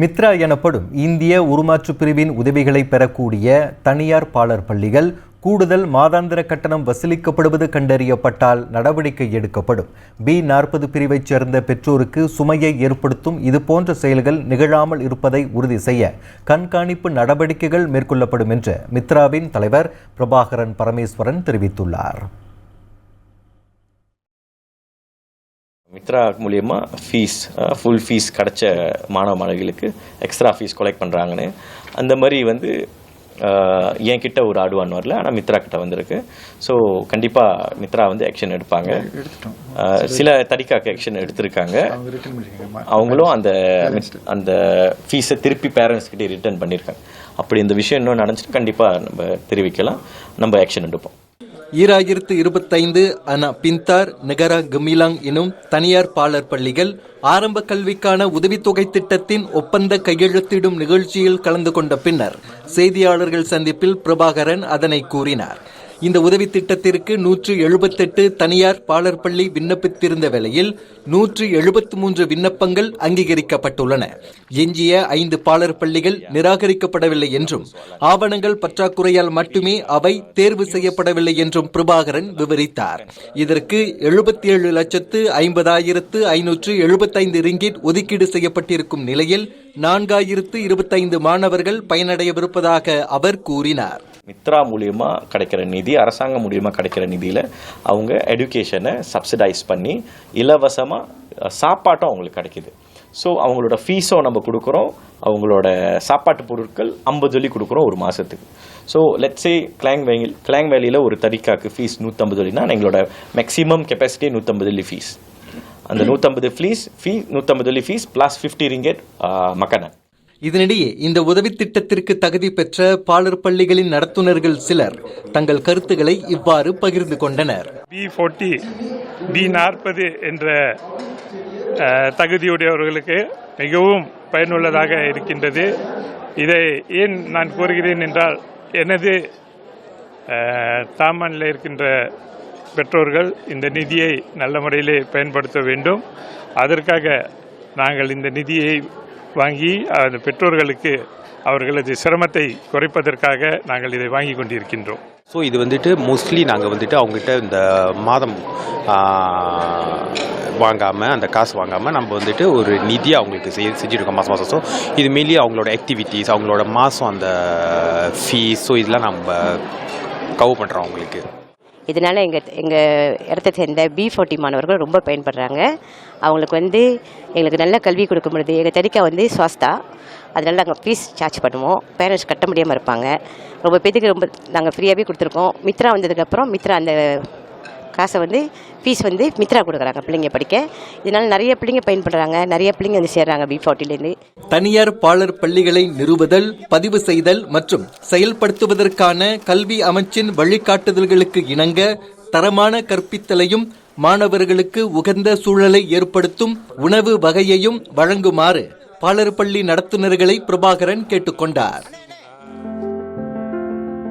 மித்ரா எனப்படும் இந்திய உருமாற்று பிரிவின் உதவிகளை பெறக்கூடிய தனியார் பாலர் பள்ளிகள் கூடுதல் மாதாந்திர கட்டணம் வசூலிக்கப்படுவது கண்டறியப்பட்டால் நடவடிக்கை எடுக்கப்படும். பி நாற்பது பிரிவைச் சேர்ந்த பெற்றோருக்கு சுமையை ஏற்படுத்தும் இதுபோன்ற செயல்கள் நிகழாமல் இருப்பதை உறுதி செய்ய கண்காணிப்பு நடவடிக்கைகள் மேற்கொள்ளப்படும் என்று மித்ராவின் தலைவர் பிரபாகரன் பரமேஸ்வரன் தெரிவித்துள்ளார். மித்ரா மூலியமா ஃபீஸ் ஃபுல் ஃபீஸ் கிடைச்ச மாணவ மாணவிகளுக்கு எக்ஸ்ட்ரா ஃபீஸ் கொலெக்ட் பண்ணுறாங்கன்னு அந்த மாதிரி வந்து அஹ், என்கிட்ட ஒரு ஆடுவான் வரல ஆனால் மித்ரா கிட்ட வந்திருக்கு. ஸோ கண்டிப்பாக மித்ரா வந்து ஆக்ஷன் எடுப்பாங்க. சில தடிக்காக்கு ஆக்ஷன் எடுத்திருக்காங்க. அவங்களும் அந்த அந்த ஃபீஸை திருப்பி பேரண்ட்ஸ் கிட்டே ரிட்டர்ன் பண்ணியிருக்காங்க அப்படி இந்த விஷயம் இன்னும் நடந்துச்சுட்டு கண்டிப்பாக நம்ம தெரிவிக்கலாம். நம்ம ஆக்ஷன் எடுப்போம். ஈராயிரத்து இருபத்தைந்து அன பிந்தார் நெகரா கமிலாங் எனும் தனியார் பாலர் பள்ளிகள் ஆரம்ப கல்விக்கான உதவித்தொகை திட்டத்தின் ஒப்பந்த கையெழுத்திடும் நிகழ்ச்சியில் கலந்து கொண்ட பின்னர் செய்தியாளர்கள் சந்திப்பில் பிரபாகரன் அதனை கூறினார். இந்த உதவி திட்டத்திற்கு நூற்று எழுபத்தெட்டு தனியார் பாலர் பள்ளி விண்ணப்பித்திருந்த வேளையில் நூற்று எழுபத்து மூன்று விண்ணப்பங்கள் அங்கீகரிக்கப்பட்டுள்ளன. எஞ்சிய ஐந்து பாலர் பள்ளிகள் நிராகரிக்கப்படவில்லை என்றும் ஆவணங்கள் பற்றாக்குறையால் மட்டுமே அவை தேர்வு செய்யப்படவில்லை என்றும் பிரபாகரன் விவரித்தார். இதற்கு எழுபத்தி ஏழு லட்சத்து ஐம்பதாயிரத்து ஐநூற்று எழுபத்தைந்து ரிங்கிட் ஒதுக்கீடு செய்யப்பட்டிருக்கும் நிலையில் நான்காயிரத்து இருபத்தைந்து மாணவர்கள் பயனடையவிருப்பதாக அவர் கூறினார். மித்ரா மூலியமாக கிடைக்கிற நிதி அரசாங்கம் மூலியமாக கிடைக்கிற நிதியில் அவங்க எடுகேஷனை சப்சிடைஸ் பண்ணி இலவசமாக சாப்பாட்டும் அவங்களுக்கு கிடைக்கிது. ஸோ அவங்களோட ஃபீஸும் நம்ம கொடுக்குறோம். அவங்களோட சாப்பாட்டு பொருட்கள் ஐம்பது சொல்லி கொடுக்குறோம் ஒரு மாதத்துக்கு ஸோ லெட்ஸே கிளாங் வேலி கிளாங் வேலியில் ஒரு தறிக்காக்கு ஃபீஸ் நூற்றம்பது வழினா எங்களோட மேக்ஸிமம் கெப்பாசிட்டி நூற்றம்பது வழி ஃபீஸ் அந்த நூற்றம்பது ஃபீஸ் ஃபீ நூற்றம்பது வழி ஃபீஸ் ப்ளஸ் ஃபிஃப்டி ரிங்கெட் மக்கனை இதனிடையே இந்த உதவி திட்டத்திற்கு தகுதி பெற்ற பாலர் பள்ளிகளின் நடத்துனர்கள் சிலர் தங்கள் கருத்துக்களை இவ்வாறு பகிர்ந்து கொண்டனர். பி ஃபோர்ட்டி பி நாற்பது என்ற தகுதியுடையவர்களுக்கு மிகவும் பயனுள்ளதாக இருக்கின்றது. இதை ஏன் நான் கூறுகிறேன் என்றால் எனது தாமனில் இருக்கின்ற பெற்றோர்கள் இந்த நிதியை நல்ல முறையிலே பயன்படுத்த வேண்டும். அதற்காக நாங்கள் இந்த நிதியை வாங்கி அந்த பெற்றோர்களுக்கு அவர்களது சிரமத்தை குறைப்பதற்காக நாங்கள் இதை வாங்கி கொண்டிருக்கின்றோம். ஸோ இது வந்துட்டு மோஸ்ட்லி நாங்கள் வந்துட்டு அவங்ககிட்ட இந்த மாதம் வாங்காமல் அந்த காசு வாங்காமல் நம்ம வந்துட்டு ஒரு நிதியை அவங்களுக்கு செய் செஞ்சுருக்கோம் மாதம் மாதம் ஸோ இது மெயின்லி அவங்களோட ஆக்டிவிட்டீஸ் அவங்களோட மாதம் அந்த ஃபீஸ் ஸோ இதெல்லாம் நம்ம கவர் பண்ணுறோம் அவங்களுக்கு. இதனால் எங்கள் எங்கள் இடத்த சேர்ந்த பி ஃபோர்ட்டி மாணவர்கள் ரொம்ப பயன்படுறாங்க. அவங்களுக்கு வந்து எங்களுக்கு நல்ல கல்வி கொடுக்க முடியுது எங்கள் தறிக்கா வந்து சுவாஸ்தா அதனால் நாங்கள் ஃபீஸ் சார்ஜ் பண்ணுவோம். பேரண்ட்ஸ் கட்ட முடியாமல் இருப்பாங்க. ரொம்ப பேத்துக்கு ரொம்ப நாங்கள் ஃப்ரீயாகவே கொடுத்துருக்கோம். மித்ரா வந்ததுக்கப்புறம் மித்ரா அந்த காசை வந்து ஃபீஸ் வந்து மித்ரா கொடுக்குறாங்க பிள்ளைங்க படிக்க. இதனால் நிறைய பிள்ளைங்க பயன்படுறாங்க. நிறைய பிள்ளைங்க வந்து சேர்றாங்க பி ஃபார்ட்டிலேருந்து தனியார் பாலர் பள்ளிகளை நிறுவுதல் பதிவு செய்தல் மற்றும் செயல்படுத்துவதற்கான கல்வி அமைச்சின் வழிகாட்டுதல்களுக்கு இணங்க தரமான கற்பித்தலையும் மாணவர்களுக்கு உகந்த சூழலை ஏற்படுத்தும் உணவு வகையையும் வழங்குமாறு பாலர் பள்ளி நடத்துனர்களை பிரபாகரன் கேட்டுக்கொண்டார்.